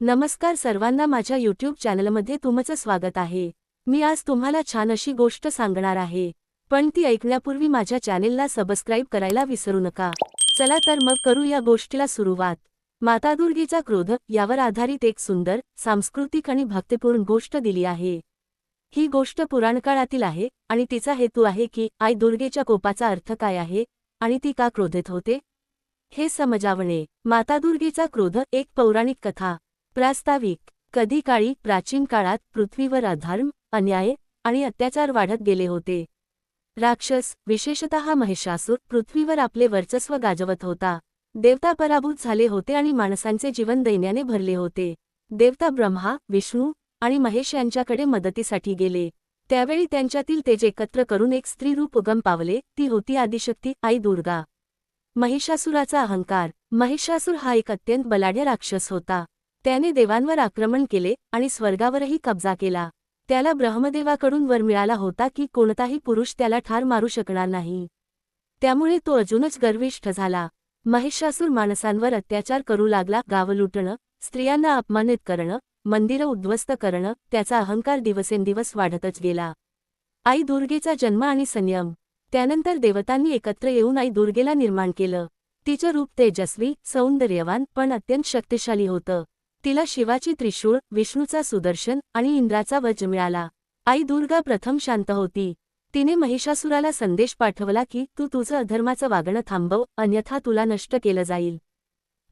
नमस्कार सर्वांना माझ्या यूट्यूब चॅनलमध्ये तुमचं स्वागत आहे. मी आज तुम्हाला छान अशी गोष्ट सांगणार आहे. पण ती ऐकण्यापूर्वी माझ्या चॅनेलला सबस्क्राईब करायला विसरू नका. चला तर मग करू या गोष्टीला सुरुवात. माता दुर्गेचा क्रोध यावर आधारित एक सुंदर सांस्कृतिक आणि भक्तिपूर्ण गोष्ट दिली आहे. ही गोष्ट पुराणकाळातील आहे आणि तिचा हेतू आहे की आई दुर्गेच्या कोपाचा अर्थ काय आहे आणि ती का क्रोधित होते? हे समजावणे. माता दुर्गेचा क्रोध एक पौराणिक कथा. प्रास्ताविक कधी काळी प्राचीन काळात पृथ्वीवर अधर्म अन्याय आणि अत्याचार वाढत गेले होते. राक्षस विशेषतः महिषासूर पृथ्वीवर आपले वर्चस्व गाजवत होता. देवता पराभूत झाले होते आणि माणसांचे जीवन दैन्याने भरले होते. देवता ब्रह्मा विष्णू आणि महेश यांच्याकडे मदतीसाठी गेले. त्यावेळी त्यांच्यातील तेज एकत्र करून एक स्त्रीरूप उगम पावले ती होती आदिशक्ती आई दुर्गा. महिषासुराचा अहंकार. महिषासूर हा एक अत्यंत बलाढ्य राक्षस होता. त्याने देवांवर आक्रमण केले आणि स्वर्गावरही कब्जा केला. त्याला ब्रह्मदेवाकडून वर मिळाला होता की कोणताही पुरुष त्याला ठार मारू शकणार नाही. त्यामुळे तो अजूनच गर्विष्ठ झाला. महिषासूर माणसांवर अत्याचार करू लागला. गाव लुटणं स्त्रियांना अपमानित करणं मंदिरं उद्ध्वस्त करणं त्याचा अहंकार दिवसेंदिवस वाढतच गेला. आई दुर्गेचा जन्म आणि संयम. त्यानंतर देवतांनी एकत्र येऊन आई दुर्गेला निर्माण केलं. तिचं रूप तेजस्वी सौंदर्यवान पण अत्यंत शक्तिशाली होतं. तिला शिवाची त्रिशूळ विष्णूचा सुदर्शन आणि इंद्राचा वज मिळाला. आई दुर्गा प्रथम शांत होती. तिने महिषासुराला संदेश पाठवला की तू तुझं अधर्माचं वागणं थांबव अन्यथा तुला नष्ट केलं जाईल.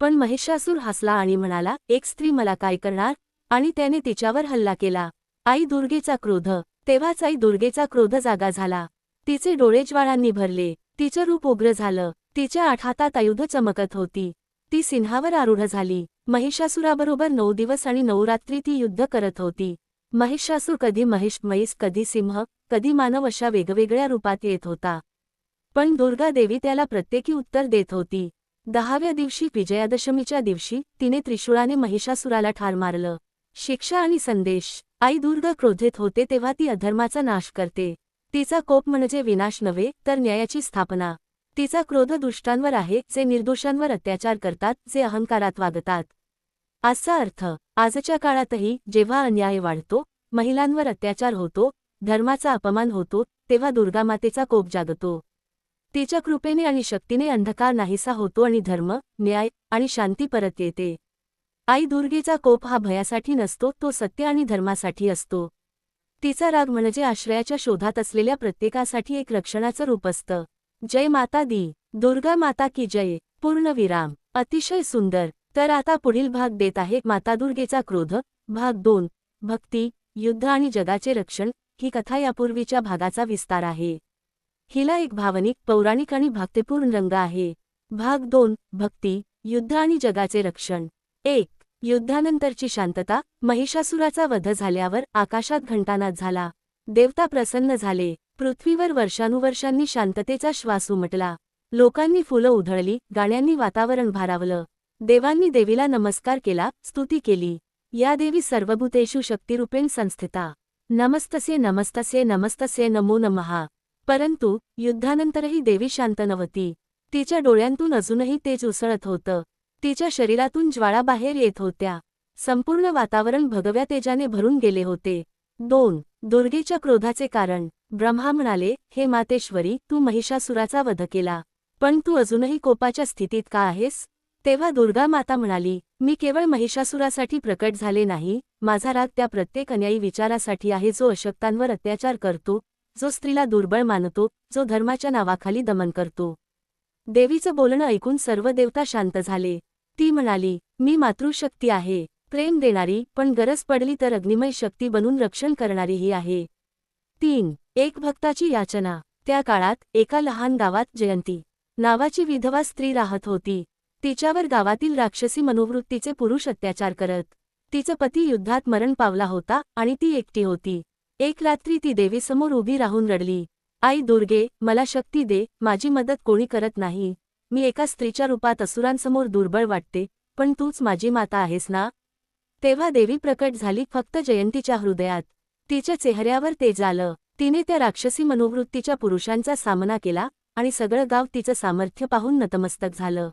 पण महिषासूर हसला आणि म्हणाला एक स्त्री मला काय करणार? आणि त्याने तिच्यावर हल्ला केला. आई दुर्गेचा क्रोध. तेव्हाच आई दुर्गेचा क्रोध जागा झाला. तिचे डोळे ज्वाळांनी भरले. तिचं रूप उग्र झालं. तिच्या आठ हातात आयुध चमकत होती. ती सिंहावर आरूढ झाली. महिषासुराबरोबर नऊ दिवस आणि नऊ रात्री ती युद्ध करत होती. महिषासूर कधी महिष म्हैस कधी सिंह कधी मानव अशा वेगवेगळ्या रूपात येत होता. पण दुर्गा देवी त्याला प्रत्येकी उत्तर देत होती. दहाव्या दिवशी विजयादशमीच्या दिवशी तिने त्रिशूळाने महिषासुराला ठार मारलं. शिक्षा आणि संदेश. आई दुर्गा क्रोधित होते तेव्हा ती अधर्माचा नाश करते. तिचा कोप म्हणजे विनाश नव्हे तर न्यायाची स्थापना. तिचा क्रोध दुष्टांवर आहे जे निर्दोषांवर अत्याचार करतात जे अहंकारात वागतात. आजचा अर्थ आजच्या काळातही जेव्हा अन्याय वाढतो महिलांवर अत्याचार होतो धर्माचा अपमान होतो तेव्हा दुर्गामातेचा कोप जागतो. तिच्या कृपेने आणि शक्तीने अंधकार नाहीसा होतो आणि धर्म न्याय आणि शांती परत येते. आई दुर्गेचा कोप हा भयासाठी नसतो तो सत्य आणि धर्मासाठी असतो. तिचा राग म्हणजे आश्रयाच्या शोधात असलेल्या प्रत्येकासाठी एक रक्षणाचं रूप असतं. जय माता दी. दुर्गा माता की जय. पूर्णविराम अतिशय सुंदर. तर आता पुढील भाग देत आहे माता दुर्गेचा क्रोध. भाग दोन. भक्ती युद्ध आणि जगाचे रक्षण. ही कथा यापूर्वीच्या भागाचा विस्तार आहे. हिला एक भावनिक पौराणिक आणि भक्तिपूर्ण रंग आहे. भाग दोन. भक्ती युद्ध आणि जगाचे रक्षण. एक. युद्धानंतरची शांतता महिषासुराचा वध झाल्यावर आकाशात घंटानाद झाला. देवता प्रसन्न झाले. पृथ्वीवर वर्षानुवर्षांनी शांततेचा श्वास उमटला. लोकांनी फुलं उधळली गाण्यांनी वातावरण भारावलं. देवांनी देवीला नमस्कार केला स्तुती केली. या देवी सर्वभूतेषु शक्तिरूपेण संस्थिता. नमस्तसे नमस्तसे नमस्तसे नमो नमहा परंतु युद्धानंतरही देवी शांत नव्हती. तिच्या डोळ्यांतून अजूनही तेज उसळत होतं. तिच्या शरीरातून ज्वाळा बाहेर येत होत्या. संपूर्ण वातावरण भगव्या तेजाने भरून गेले होते. दोन दुर्गेच्या क्रोधाचे कारण. ब्रह्मा म्हणाले हे मातेश्वरी तू महिषासुराचा वध केला. पण तू अजूनही कोपाच्या स्थितीत का आहेस? तेव्हा दुर्गा माता म्हणाली मी केवळ महिषासुरासाठी प्रकट झाले नाही. माझा राग त्या प्रत्येक अन्यायी विचारासाठी आहे जो अशक्तांवर अत्याचार करतो जो स्त्रीला दुर्बळ मानतो जो धर्माच्या नावाखाली दमन करतो. देवीचं बोलणं ऐकून सर्व देवता शांत झाले. ती म्हणाली मी मातृशक्ती आहे. प्रेम देणारी पण गरज पडली तर अग्निमय शक्ती बनून रक्षण करणारीही आहे. तीन एक भक्ताची याचना. त्या काळात एका लहान गावात जयंती. नावाची विधवा स्त्री राहत होती. तिच्यावर गावातील राक्षसी मनोवृत्तीचे पुरुष अत्याचार करत. तिचं पती युद्धात मरण पावला होता आणि ती एकटी होती. एक रात्री ती देवीसमोर उभी राहून रडली. आई दुर्गे मला शक्ती दे माझी मदत कोणी करत नाही. मी एका स्त्रीच्या रूपात असुरांसमोर दुर्बळ वाटते पण तूच माझी माता आहेस ना? तेव्हा देवी प्रकट झाली फक्त जयंतीच्या हृदयात. तिच्या चेहऱ्यावर तेज आलं. तिने त्या राक्षसी मनोवृत्तीच्या पुरुषांचा सामना केला आणि सगळं गाव तिचं सामर्थ्य पाहून नतमस्तक झालं.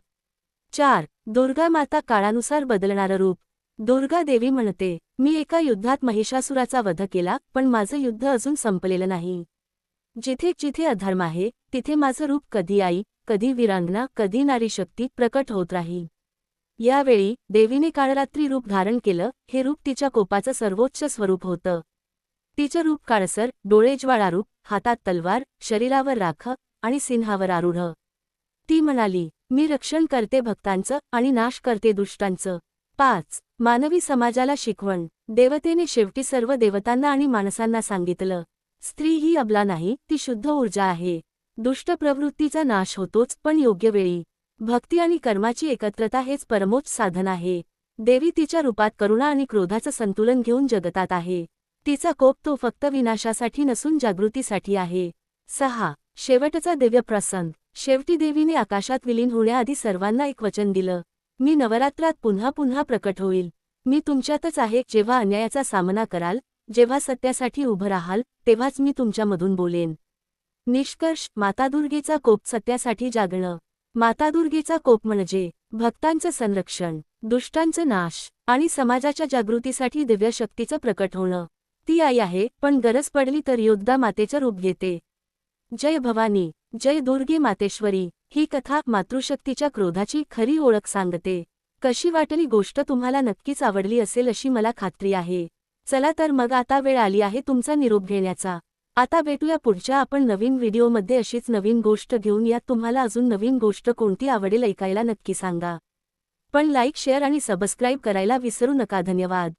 चार दुर्गा माता काळानुसार बदलणारं रूप. दुर्गा देवी म्हणते मी एका युद्धात महिषासुराचा वध केला पण माझं युद्ध अजून संपलेलं नाही. जिथे जिथे अधर्म आहे तिथे माझं रूप कधी आई कधी वीरांगना कधी नारी शक्ती प्रकट होत राही. यावेळी देवीने काळरात्री रूप धारण केलं हे रूप तिच्या कोपाचं सर्वोच्च स्वरूप होतं. तिचं रूप काळसर डोळे ज्वाळारूप हातात तलवार शरीरावर राख आणि सिंहावर आरूढ. ती म्हणाली मी रक्षण करते भक्तांचं आणि नाश करते दुष्टांचं. पाच मानवी समाजाला शिकवण. देवतेने शेवटी सर्व देवतांना आणि माणसांना सांगितलं. स्त्री ही अबला नाही ती शुद्ध ऊर्जा आहे. दुष्ट प्रवृत्तीचा नाश होतोच पण योग्य वेळी. भक्ती आणि कर्माची एकत्रता हेच परमोच्च साधन आहे. देवी तिच्या रूपात करुणा आणि क्रोधाचं संतुलन घेऊन जगतात आहे. तिचा कोप तो फक्त विनाशासाठी नसून जागृतीसाठी आहे. सहा. शेवटचा दिव्य प्रसंग. शेवटी देवीने आकाशात विलीन होण्याआधी सर्वांना एक वचन दिलं. मी नवरात्रात पुन्हा पुन्हा प्रकट होईल. मी तुमच्यातच आहे. जेव्हा अन्यायाचा सामना कराल जेव्हा सत्यासाठी उभं राहाल तेव्हाच मी तुमच्यामधून बोलेन. निष्कर्ष. मातादुर्गेचा कोप सत्यासाठी जागणं. मातादुर्गेचा कोप म्हणजे भक्तांचं संरक्षण दुष्टांचं नाश आणि समाजाच्या जागृतीसाठी दिव्य शक्तीचं प्रकट होणं. ती आई आहे पण गरज पडली तर योद्धा मातेचं रूप घेते. जय भवानी जय दुर्गे मातेश्वरी ही कथा मातृशक्तीच्या क्रोधाची खरी ओळख सांगते. कशी वाटली गोष्ट तुम्हाला नक्कीच आवडली असेल अशी मला खात्री आहे. चला तर मग आता वेळ आली आहे तुमचा निरोप घेण्याचा. आता भेटूया पुढच्या आपण नवीन व्हिडिओमध्ये अशीच नवीन गोष्ट घेऊन यात तुम्हाला अजून नवीन गोष्ट कोणती आवडेल ऐकायला नक्की सांगा. पण लाईक शेअर आणि सबस्क्राईब करायला विसरू नका धन्यवाद.